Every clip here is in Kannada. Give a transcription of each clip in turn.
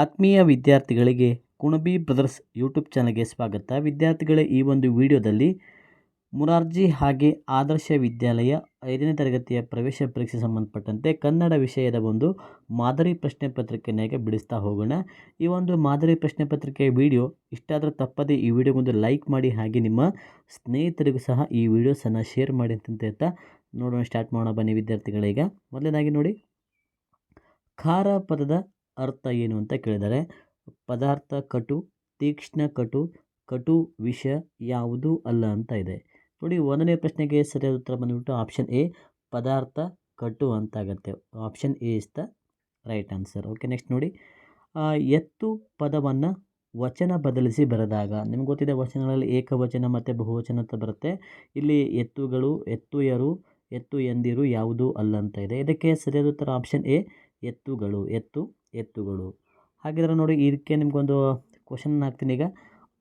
ಆತ್ಮೀಯ ವಿದ್ಯಾರ್ಥಿಗಳಿಗೆ ಕುಣಬಿ ಬ್ರದರ್ಸ್ ಯೂಟ್ಯೂಬ್ ಚಾನಲ್ಗೆ ಸ್ವಾಗತ. ವಿದ್ಯಾರ್ಥಿಗಳೇ, ಈ ಒಂದು ವಿಡಿಯೋದಲ್ಲಿ ಮುರಾರ್ಜಿ ಹಾಗೆ ಆದರ್ಶ ವಿದ್ಯಾಲಯ ಐದನೇ ತರಗತಿಯ ಪ್ರವೇಶ ಪರೀಕ್ಷೆ ಸಂಬಂಧಪಟ್ಟಂತೆ ಕನ್ನಡ ವಿಷಯದ ಒಂದು ಮಾದರಿ ಪ್ರಶ್ನೆ ಪತ್ರಿಕೆಯನ್ನು ಬಿಡಿಸ್ತಾ ಹೋಗೋಣ. ಈ ಒಂದು ಮಾದರಿ ಪ್ರಶ್ನೆ ಪತ್ರಿಕೆಯ ವಿಡಿಯೋ ಇಷ್ಟಾದರೂ ತಪ್ಪದೆ ಈ ವಿಡಿಯೋಗೊಂದು ಲೈಕ್ ಮಾಡಿ, ಹಾಗೆ ನಿಮ್ಮ ಸ್ನೇಹಿತರಿಗೂ ಸಹ ಈ ವಿಡಿಯೋಸನ್ನು ಶೇರ್ ಮಾಡಿ ಅಂತ ಹೇಳ್ತಾ ನೋಡೋಣ, ಸ್ಟಾರ್ಟ್ ಮಾಡೋಣ ಬನ್ನಿ ವಿದ್ಯಾರ್ಥಿಗಳೀಗ ಮೊದಲನೇದಾಗಿ ನೋಡಿ, ಖಾರ ಪದದ ಅರ್ಥ ಏನು ಅಂತ ಕೇಳಿದ್ದಾರೆ ಪದಾರ್ಥ ಕಟು, ತೀಕ್ಷ್ಣ ಕಟು ಕಟು ವಿಷ ಯಾವುದೂ ಅಲ್ಲ ಅಂತ ಇದೆ. ನೋಡಿ, ಒಂದನೇ ಪ್ರಶ್ನೆಗೆ ಸರಿಯಾದ ಉತ್ತರ ಬಂದುಬಿಟ್ಟು ಆಪ್ಷನ್ ಎ ಪದಾರ್ಥ ಕಟು ಅಂತ ಆಗುತ್ತೆ option A is the right answer okay next ನೋಡಿ ಎತ್ತು ಪದವನ್ನು ವಚನ ಬದಲಿಸಿ ಬರೆದಾಗ, ನಿಮ್ಗೆ ಗೊತ್ತಿದೆ ವಚನಗಳಲ್ಲಿ ಏಕವಚನ ಮತ್ತು ಬಹುವಚನ ಅಂತ ಬರುತ್ತೆ. ಇಲ್ಲಿ ಎತ್ತುಗಳು, ಎತ್ತುಯರು, ಎತ್ತು ಎಂದಿರು ಯಾವುದೂ ಅಲ್ಲ ಅಂತ ಇದೆ. ಇದಕ್ಕೆ ಸರಿಯಾದ ಉತ್ತರ ಆಪ್ಷನ್ ಎ ಎತ್ತುಗಳು. ಎತ್ತು ಎತ್ತುಗಳು. ಹಾಗಿದ್ರೆ ನೋಡಿ ಇದಕ್ಕೆ ನಿಮಗೊಂದು ಕ್ವಶನ್ ಹಾಕ್ತೀನಿ ಈಗ.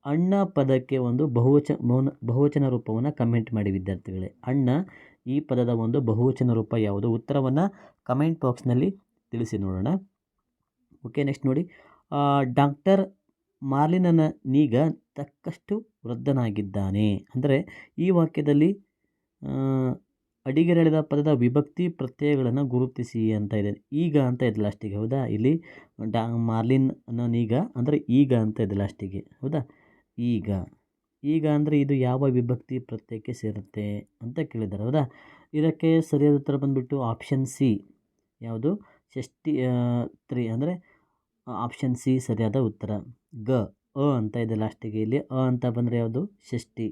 ಅಣ್ಣ ಪದಕ್ಕೆ ಒಂದು ಬಹುವಚ, ಮೌನ, ಬಹುವಚನ ರೂಪವನ್ನು ಕಮೆಂಟ್ ಮಾಡಿ ವಿದ್ಯಾರ್ಥಿಗಳೇ. ಅಣ್ಣ, ಈ ಪದದ ಒಂದು ಬಹುವಚನ ರೂಪ ಯಾವುದು? ಉತ್ತರವನ್ನು ಕಮೆಂಟ್ ಬಾಕ್ಸ್ನಲ್ಲಿ ತಿಳಿಸಿ ನೋಡೋಣ. ಓಕೆ ನೆಕ್ಸ್ಟ್ ನೋಡಿ. ಡಾಕ್ಟರ್ ಮಾರ್ಲಿನನ ನೀಗ ತಕ್ಕಷ್ಟು ವೃದ್ಧನಾಗಿದ್ದಾನೆ. ಅಂದರೆ ಈ ವಾಕ್ಯದಲ್ಲಿ ಅಡಿಗೆರೆಳೆದ ಪದದ ವಿಭಕ್ತಿ ಪ್ರತ್ಯಯಗಳನ್ನು ಗುರುತಿಸಿ ಅಂತ ಇದೆ. ಈಗ ಅಂತ ಇದೆ ಲಾಸ್ಟಿಗೆ ಹೌದಾ? ಇಲ್ಲಿ ಡಾ ಮಾರ್ಲಿನ್ ಈಗ, ಅಂದರೆ ಈಗ ಅಂತ ಇದೆ ಲಾಸ್ಟಿಗೆ ಹೌದಾ? ಈಗ. ಈಗ ಅಂದರೆ ಇದು ಯಾವ ವಿಭಕ್ತಿ ಪ್ರತ್ಯಯಕ್ಕೆ ಸೇರುತ್ತೆ ಅಂತ ಕೇಳಿದ್ದಾರೆ, ಹೌದಾ? ಇದಕ್ಕೆ ಸರಿಯಾದ ಉತ್ತರ ಬಂದುಬಿಟ್ಟು ಆಪ್ಷನ್ ಸಿ ಯಾವುದು? ಷಷ್ಟಿ ತ್ರೀ ಅಂದರೆ ಆಪ್ಷನ್ ಸಿ ಸರಿಯಾದ ಉತ್ತರ. ಗ, ಅ ಅಂತ ಇದೆ ಲಾಸ್ಟಿಗೆ ಇಲ್ಲಿ ಅ ಅಂತ ಬಂದರೆ ಯಾವುದು? ಷಷ್ಟಿ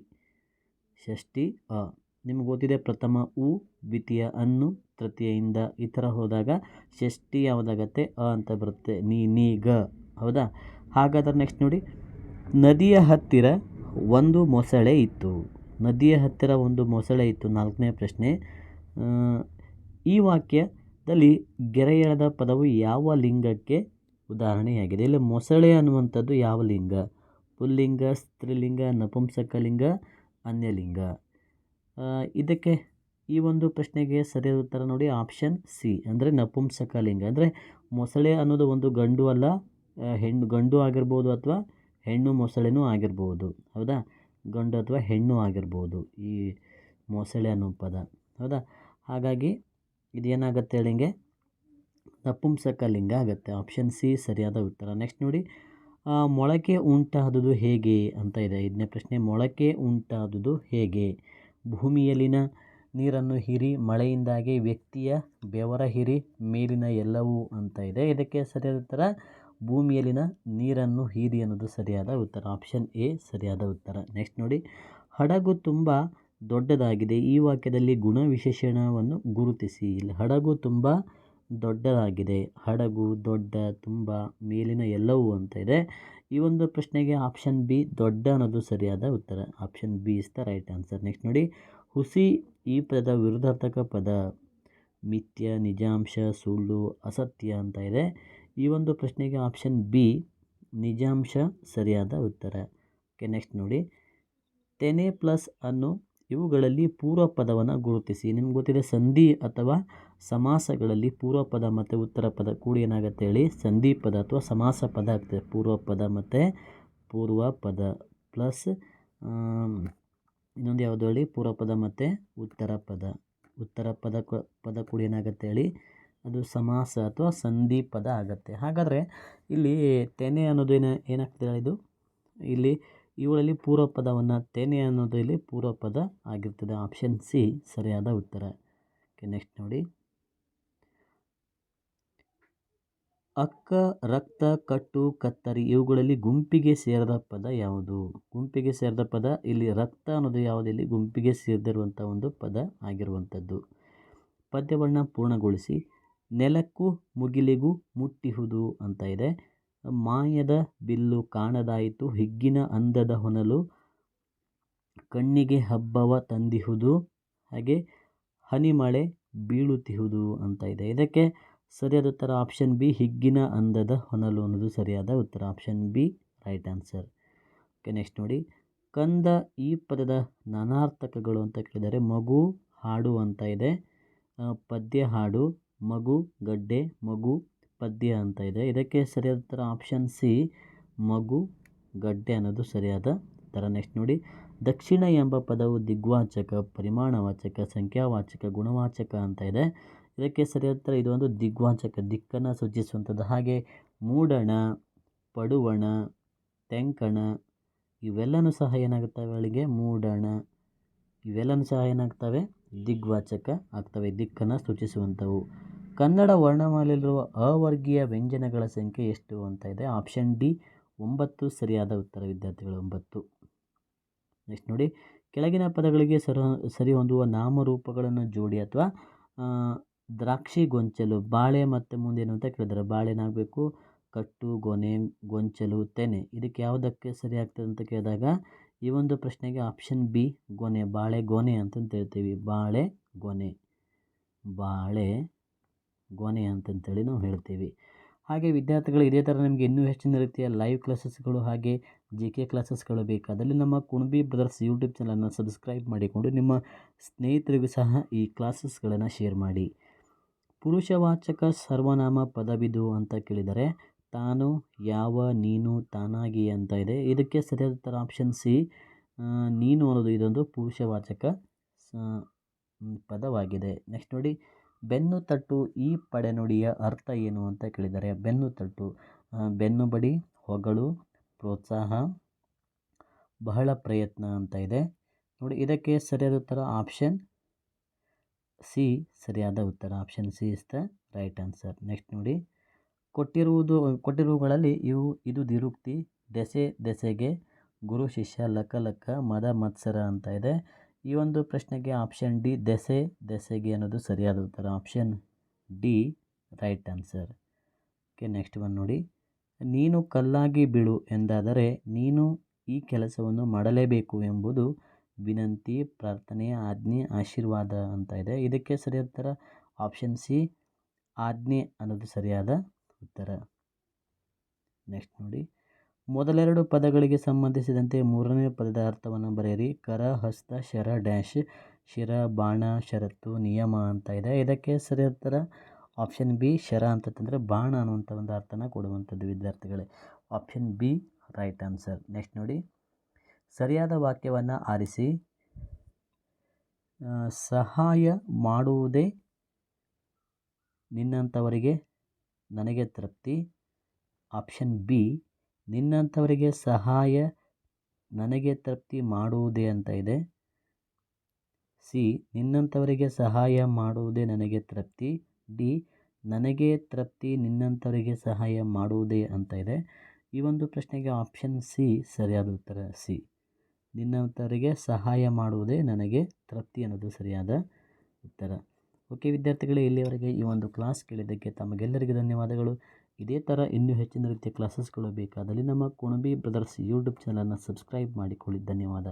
ಷಷ್ಠಿ, ಅ. ನಿಮ್ಗೆ ಗೊತ್ತಿದೆ ಪ್ರಥಮ ಉ, ದ್ವಿತೀಯ ಅನ್ನು ತೃತೀಯಿಂದ ಈ ಥರ ಹೋದಾಗ ಷಷ್ಠಿ ಯಾವುದಾಗತ್ತೆ? ಅ ಅಂತ ಬರುತ್ತೆ. ನೀ ನೀ, ಗ. ಹೌದಾ? ಹಾಗಾದ್ರೆ ನೆಕ್ಸ್ಟ್ ನೋಡಿ. ನದಿಯ ಹತ್ತಿರ ಒಂದು ಮೊಸಳೆ ಇತ್ತು. ನದಿಯ ಹತ್ತಿರ ಒಂದು ಮೊಸಳೆ ಇತ್ತು. ನಾಲ್ಕನೇ ಪ್ರಶ್ನೆ. ಈ ವಾಕ್ಯದಲ್ಲಿ ಗೆರೆ ಎಳೆದ ಪದವು ಯಾವ ಲಿಂಗಕ್ಕೆ ಉದಾಹರಣೆಯಾಗಿದೆ? ಇಲ್ಲಿ ಮೊಸಳೆ ಅನ್ನುವಂಥದ್ದು ಯಾವ ಲಿಂಗ? ಪುಲ್ಲಿಂಗ, ಸ್ತ್ರೀಲಿಂಗ, ನಪುಂಸಕಲಿಂಗ, ಅನ್ಯಲಿಂಗ. ಇದಕ್ಕೆ ಈ ಒಂದು ಪ್ರಶ್ನೆಗೆ ಸರಿಯಾದ ಉತ್ತರ ನೋಡಿ ಆಪ್ಷನ್ ಸಿ, ಅಂದರೆ ನಪುಂಸಕಲಿಂಗ. ಅಂದರೆ ಮೊಸಳೆ ಅನ್ನೋದು ಒಂದು ಗಂಡು ಅಲ್ಲ ಹೆಣ್ಣು, ಗಂಡು ಆಗಿರ್ಬೋದು ಅಥವಾ ಹೆಣ್ಣು ಮೊಸಳೆನೂ ಆಗಿರ್ಬೋದು. ಹೌದಾ? ಗಂಡು ಅಥವಾ ಹೆಣ್ಣು ಆಗಿರ್ಬೋದು ಈ ಮೊಸಳೆ ಅನ್ನೋ ಪದ. ಹೌದಾ? ಹಾಗಾಗಿ ಇದೇನಾಗುತ್ತೆ ಹೇಳಿಂಗೆ? ನಪುಂಸಕ ಲಿಂಗ ಆಗುತ್ತೆ. ಆಪ್ಷನ್ ಸಿ ಸರಿಯಾದ ಉತ್ತರ. ನೆಕ್ಸ್ಟ್ ನೋಡಿ ಮೊಳಕೆ ಉಂಟಾದುದು ಹೇಗೆ ಅಂತ ಇದೆ. ಐದನೇ ಪ್ರಶ್ನೆ, ಮೊಳಕೆ ಉಂಟಾದುದು ಹೇಗೆ? ಭೂಮಿಯಲ್ಲಿನ ನೀರನ್ನು ಹೀರಿ ಮಳೆಯಿಂದಾಗಿ ವ್ಯಕ್ತಿಯ ಬೆವರ ಹಿರಿ ಮೇಲಿನ ಎಲ್ಲವೂ ಅಂತ ಇದೆ. ಇದಕ್ಕೆ ಸರಿಯಾದ ಉತ್ತರ ಭೂಮಿಯಲ್ಲಿನ ನೀರನ್ನು ಹೀರಿ ಅನ್ನೋದು ಸರಿಯಾದ ಉತ್ತರ. ಆಪ್ಷನ್ ಎ ಸರಿಯಾದ ಉತ್ತರ. ನೆಕ್ಸ್ಟ್ ನೋಡಿ. ಹಡಗು ತುಂಬ ದೊಡ್ಡದಾಗಿದೆ. ಈ ವಾಕ್ಯದಲ್ಲಿ ಗುಣ ವಿಶೇಷಣವನ್ನು ಗುರುತಿಸಿ. ಇಲ್ಲಿ ಹಡಗು ತುಂಬ ದೊಡ್ಡದಾಗಿದೆ. ಹಡಗು ದೊಡ್ಡ, ತುಂಬ ಮೇಲಿನ ಎಲ್ಲವೂ ಅಂತ ಇದೆ. ಈ ಒಂದು ಪ್ರಶ್ನೆಗೆ ಆಪ್ಷನ್ ಬಿ ದೊಡ್ಡ ಅನ್ನೋದು ಸರಿಯಾದ ಉತ್ತರ. Option B is the right answer next ನೋಡಿ. ಹುಸಿ ಈ ಪದ ವಿರುದ್ಧಾರ್ಥಕ ಪದ ಮಿಥ್ಯ, ನಿಜಾಂಶ, ಸುಳ್ಳು, ಅಸತ್ಯ ಅಂತ ಇದೆ. ಈ ಒಂದು ಪ್ರಶ್ನೆಗೆ ಆಪ್ಷನ್ ಬಿ ನಿಜಾಂಶ ಸರಿಯಾದ ಉತ್ತರ. ಓಕೆ ನೆಕ್ಸ್ಟ್ ನೋಡಿ. ತೆನೆ ಪ್ಲಸ್ ಅನ್ನು ಇವುಗಳಲ್ಲಿ ಪೂರ್ವ ಪದವನ್ನು ಗುರುತಿಸಿ. ನಿಮ್ಗೆ ಗೊತ್ತಿದೆ, ಸಂಧಿ ಅಥವಾ ಸಮಾಸಗಳಲ್ಲಿ ಪೂರ್ವ ಪದ ಮತ್ತು ಉತ್ತರ ಪದ ಕೂಡಿ ಏನಾಗುತ್ತೆ ಹೇಳಿ? ಸಂಧಿ ಪದ ಅಥವಾ ಸಮಾಸ ಪದ ಆಗ್ತದೆ. ಪೂರ್ವ ಪದ ಮತ್ತು ಪೂರ್ವ ಪದ ಪ್ಲಸ್ ಇನ್ನೊಂದು ಯಾವುದು ಹೇಳಿ? ಪೂರ್ವ ಪದ ಮತ್ತು ಉತ್ತರ ಪದ. ಉತ್ತರ ಪದ ಪದ ಕೂಡ ಏನಾಗುತ್ತೆ ಹೇಳಿ? ಅದು ಸಮಾಸ ಅಥವಾ ಸಂಧಿ ಪದ ಆಗುತ್ತೆ. ಹಾಗಾದರೆ ಇಲ್ಲಿ ತೆನೆ ಅನ್ನೋದು ಏನು, ಏನಾಗ್ತದೆ ಇದು? ಇಲ್ಲಿ ಇವುಗಳಲ್ಲಿ ಪೂರ್ವ ಪದವನ್ನು ತೆನೆ ಅನ್ನೋದು ಇಲ್ಲಿ ಪೂರ್ವ ಪದ ಆಗಿರ್ತದೆ. ಆಪ್ಷನ್ ಸಿ ಸರಿಯಾದ ಉತ್ತರ. ಓಕೆ ನೆಕ್ಸ್ಟ್ ನೋಡಿ. ಅಕ್ಕ, ರಕ್ತ, ಕಟ್ಟು, ಕತ್ತರಿ ಇವುಗಳಲ್ಲಿ ಗುಂಪಿಗೆ ಸೇರಿದ ಪದ ಯಾವುದು? ಗುಂಪಿಗೆ ಸೇರಿದ ಪದ ಇಲ್ಲಿ ರಕ್ತ ಅನ್ನೋದು ಯಾವುದು? ಇಲ್ಲಿ ಗುಂಪಿಗೆ ಸೇರಿದಿರುವಂಥ ಒಂದು ಪದ ಆಗಿರುವಂಥದ್ದು. ಪದ್ಯವನ್ನು ಪೂರ್ಣಗೊಳಿಸಿ ನೆಲಕ್ಕೂ ಮುಗಿಲಿಗೂ ಮುಟ್ಟಿಹುದು ಅಂತ ಇದೆ. ಮಾಯದ ಬಿಲ್ಲು ಕಾಣದಾಯಿತು, ಹಿಗ್ಗಿನ ಅಂದದ ಹೊನಲು ಕಣ್ಣಿಗೆ ಹಬ್ಬವ ತಂದಿಹುದು, ಹಾಗೆ ಹನಿಮಳೆ ಬೀಳುತ್ತಿಹುದು ಅಂತ ಇದೆ. ಇದಕ್ಕೆ ಸರಿಯಾದ ಉತ್ತರ ಆಪ್ಷನ್ ಬಿ ಹಿಗ್ಗಿನ ಅಂದದ ಹೊನಲು ಅನ್ನೋದು ಸರಿಯಾದ ಉತ್ತರ option B right answer okay next ನೋಡಿ. ಕಂದ ಈ ಪದದ ನಾನಾರ್ಥಕಗಳು ಅಂತ ಕೇಳಿದರೆ ಮಗು, ಹಾಡು ಅಂತ ಇದೆ. ಪದ್ಯ ಹಾಡು, ಮಗು, ಗಡ್ಡೆ, ಮಗು ಪದ್ಯ ಅಂತ ಇದೆ. ಇದಕ್ಕೆ ಸರಿಯಾದ ಥರ ಆಪ್ಷನ್ ಸಿ, ಮಗು, ಗಡ್ಡೆ ಅನ್ನೋದು ಸರಿಯಾದ ಥರ ನೆಕ್ಸ್ಟ್ ನೋಡಿ. ದಕ್ಷಿಣ ಎಂಬ ಪದವು ದಿಗ್ವಾಚಕ, ಪರಿಮಾಣವಾಚಕ, ಸಂಖ್ಯಾವಾಚಕ, ಗುಣವಾಚಕ ಅಂತ ಇದೆ. ಇದಕ್ಕೆ ಸರಿಯಾದ ಥರ ಒಂದು ದಿಗ್ವಾಚಕ, ದಿಕ್ಕನ್ನು ಸೂಚಿಸುವಂಥದ್ದು. ಹಾಗೆ ಮೂಡಣ, ಪಡುವಣ, ತೆಂಕಣ, ಇವೆಲ್ಲನೂ ಸಹ ಏನಾಗುತ್ತವೆ ಅವಳಿಗೆ? ಮೂಡಣ. ಇವೆಲ್ಲನೂ ಸಹ ಏನಾಗ್ತವೆ? ದಿಗ್ವಾಚಕ ಆಗ್ತವೆ, ದಿಕ್ಕನ್ನು ಸೂಚಿಸುವಂಥವು. ಕನ್ನಡ ವರ್ಣಮಾಲೆಯಲ್ಲಿರುವ ಅವರ್ಗೀಯ ವ್ಯಂಜನಗಳ ಸಂಖ್ಯೆ ಎಷ್ಟು ಅಂತ ಇದೆ? ಆಪ್ಷನ್ ಡಿ ಒಂಬತ್ತು ಸರಿಯಾದ ಉತ್ತರ, ವಿದ್ಯಾರ್ಥಿಗಳು ಒಂಬತ್ತು. ನೆಕ್ಸ್ಟ್ ನೋಡಿ, ಕೆಳಗಿನ ಪದಗಳಿಗೆ ಸರ, ಸರಿ ಹೊಂದುವ ನಾಮರೂಪಗಳನ್ನು ಜೋಡಿ ಅಥವಾ ದ್ರಾಕ್ಷಿ ಗೊಂಚಲು, ಬಾಳೆ ಮತ್ತು ಮುಂದೇನು ಅಂತ ಕೇಳಿದ್ದಾರೆ ಬಾಳೆನಾಗಬೇಕು, ಕಟ್ಟು, ಗೊನೆ, ಗೊಂಚಲು, ತೆನೆ. ಇದಕ್ಕೆ ಯಾವುದಕ್ಕೆ ಸರಿಯಾಗ್ತದೆ ಅಂತ ಕೇಳಿದಾಗ, ಈ ಒಂದು ಪ್ರಶ್ನೆಗೆ ಆಪ್ಷನ್ ಬಿ ಗೊನೆ, ಬಾಳೆ ಗೊನೆ ಅಂತಂತ ಹೇಳ್ತೀವಿ. ಬಾಳೆ ಗೊನೆ. ಬಾಳೆ ಗೊನೆ ಅಂತಂತೇಳಿ ನಾವು ಹೇಳ್ತೀವಿ. ಹಾಗೆ ವಿದ್ಯಾರ್ಥಿಗಳು ಇದೇ ಥರ ನಿಮಗೆ ಇನ್ನೂ ಹೆಚ್ಚಿನ ರೀತಿಯ ಲೈವ್ ಕ್ಲಾಸಸ್ಗಳು ಹಾಗೆ ಜಿ ಕೆ ಕ್ಲಾಸಸ್ಗಳು ಬೇಕಾದಲ್ಲಿ ನಮ್ಮ ಕುಣಬಿ ಬ್ರದರ್ಸ್ ಯೂಟ್ಯೂಬ್ ಚಾನಲನ್ನು ಸಬ್ಸ್ಕ್ರೈಬ್ ಮಾಡಿಕೊಂಡು ನಿಮ್ಮ ಸ್ನೇಹಿತರಿಗೂ ಸಹ ಈ ಕ್ಲಾಸಸ್ಗಳನ್ನು ಶೇರ್ ಮಾಡಿ. ಪುರುಷವಾಚಕ ಸರ್ವನಾಮ ಪದವಿದು ಅಂತ ಕೇಳಿದರೆ ತಾನು, ಯಾವ, ನೀನು, ತಾನಾಗಿ ಅಂತ ಇದೆ. ಇದಕ್ಕೆ ಸರಿಯಾದ ಉತ್ತರ ಆಪ್ಷನ್ ಸಿ ನೀನು ಅನ್ನೋದು ಇದೊಂದು ಪುರುಷವಾಚಕ ಪದವಾಗಿದೆ. ನೆಕ್ಸ್ಟ್ ನೋಡಿ. ಬೆನ್ನು ತಟ್ಟು ಈ ಪಡೆನುಡಿಯ ಅರ್ಥ ಏನು ಅಂತ ಕೇಳಿದರೆ, ಬೆನ್ನು ಬಡಿ, ಹೊಗಳು, ಪ್ರೋತ್ಸಾಹ, ಬಹಳ ಪ್ರಯತ್ನ ಅಂತ ಇದೆ. ನೋಡಿ, ಇದಕ್ಕೆ ಸರಿಯಾದ ಉತ್ತರ ಆಪ್ಷನ್ ಸಿ ಸರಿಯಾದ ಉತ್ತರ option C is the right answer next ನೋಡಿ, ಕೊಟ್ಟಿರುವುದು ಕೊಟ್ಟಿರುವುಗಳಲ್ಲಿ ಇವು, ಇದು ದಿರುಕ್ತಿ ದೆಸೆ, ದೆಸೆಗೆ, ಗುರು, ಶಿಷ್ಯ, ಲಕ ಲಕ, ಮದ, ಮತ್ಸರ ಅಂತ ಇದೆ. ಈ ಒಂದು ಪ್ರಶ್ನೆಗೆ ಆಪ್ಷನ್ ಡಿ ದೆಸೆ. ದೆಸೆಗೆ ಅನ್ನೋದು ಸರಿಯಾದ ಉತ್ತರ. Option D right answer okay next one ನೋಡಿ. ನೀನು ಕಲ್ಲಾಗಿ ಬೀಳು ಎಂದಾದರೆ ನೀನು ಈ ಕೆಲಸವನ್ನು ಮಾಡಲೇಬೇಕು ಎಂಬುದು ವಿನಂತಿ, ಪ್ರಾರ್ಥನೆ, ಆಜ್ಞೆ, ಆಶೀರ್ವಾದ ಅಂತ ಇದೆ. ಇದಕ್ಕೆ ಸರಿಯಾದ ಉತ್ತರ? ಆಪ್ಷನ್ ಸಿ ಆಜ್ಞೆ ಅನ್ನೋದು ಸರಿಯಾದ ಉತ್ತರ. ನೆಕ್ಸ್ಟ್ ನೋಡಿ. ಮೊದಲೆರಡು ಪದಗಳಿಗೆ ಸಂಬಂಧಿಸಿದಂತೆ ಮೂರನೇ ಪದದ ಅರ್ಥವನ್ನು ಬರೆಯಿರಿ. ಕರ, ಹಸ್ತ, ಶರ, ಡ್ಯಾಶ್. ಶಿರ, ಬಾಣ, ಷರತ್ತು, ನಿಯಮ ಅಂತ ಇದೆ. ಇದಕ್ಕೆ ಸರಿ ಉತ್ತರ ಆಪ್ಷನ್ ಬಿ, ಶರ ಅಂತಂದರೆ ಬಾಣ ಅನ್ನುವಂಥ ಒಂದು ಅರ್ಥನ ಕೊಡುವಂಥದ್ದು ವಿದ್ಯಾರ್ಥಿಗಳೇ. Option B, right answer. Next ನೋಡಿ. ಸರಿಯಾದ ವಾಕ್ಯವನ್ನು ಆರಿಸಿ. ಸಹಾಯ ಮಾಡುವುದೇ ನಿನ್ನಂಥವರಿಗೆ ನನಗೆ ತೃಪ್ತಿ. ಆಪ್ಷನ್ ಬಿ ನಿನ್ನಂಥವರಿಗೆ ಸಹಾಯ ನನಗೆ ತೃಪ್ತಿ ಮಾಡುವುದೇ ಅಂತ ಇದೆ. ಸಿ, ನಿನ್ನಂಥವರಿಗೆ ಸಹಾಯ ಮಾಡುವುದೇ ನನಗೆ ತೃಪ್ತಿ. ಡಿ, ನನಗೆ ತೃಪ್ತಿ ನಿನ್ನಂಥವರಿಗೆ ಸಹಾಯ ಮಾಡುವುದೇ ಅಂತ ಇದೆ. ಈ ಒಂದು ಪ್ರಶ್ನೆಗೆ ಆಪ್ಷನ್ ಸಿ, ಸರಿಯಾದ ಉತ್ತರ ಸಿ. ನಿನ್ನಂಥವರಿಗೆ ಸಹಾಯ ಮಾಡುವುದೇ ನನಗೆ ತೃಪ್ತಿ ಅನ್ನೋದು ಸರಿಯಾದ ಉತ್ತರ. ಓಕೆ ವಿದ್ಯಾರ್ಥಿಗಳೇ ಇಲ್ಲಿಯವರೆಗೆ ಈ ಒಂದು ಕ್ಲಾಸ್ ಕೇಳಿದ್ದಕ್ಕೆ ತಮಗೆಲ್ಲರಿಗೂ ಧನ್ಯವಾದಗಳು. ಇದೇ ಥರ ಇನ್ನೂ ಹೆಚ್ಚಿನ ರೀತಿಯ ಕ್ಲಾಸಸ್ಗಳು ಬೇಕಾದಲ್ಲಿ ನಮ್ಮ ಕುಣಬಿ ಬ್ರದರ್ಸ್ ಯೂಟ್ಯೂಬ್ ಚಾನಲನ್ನು ಸಬ್ಸ್ಕ್ರೈಬ್ ಮಾಡಿಕೊಳ್ಳಿ. ಧನ್ಯವಾದ.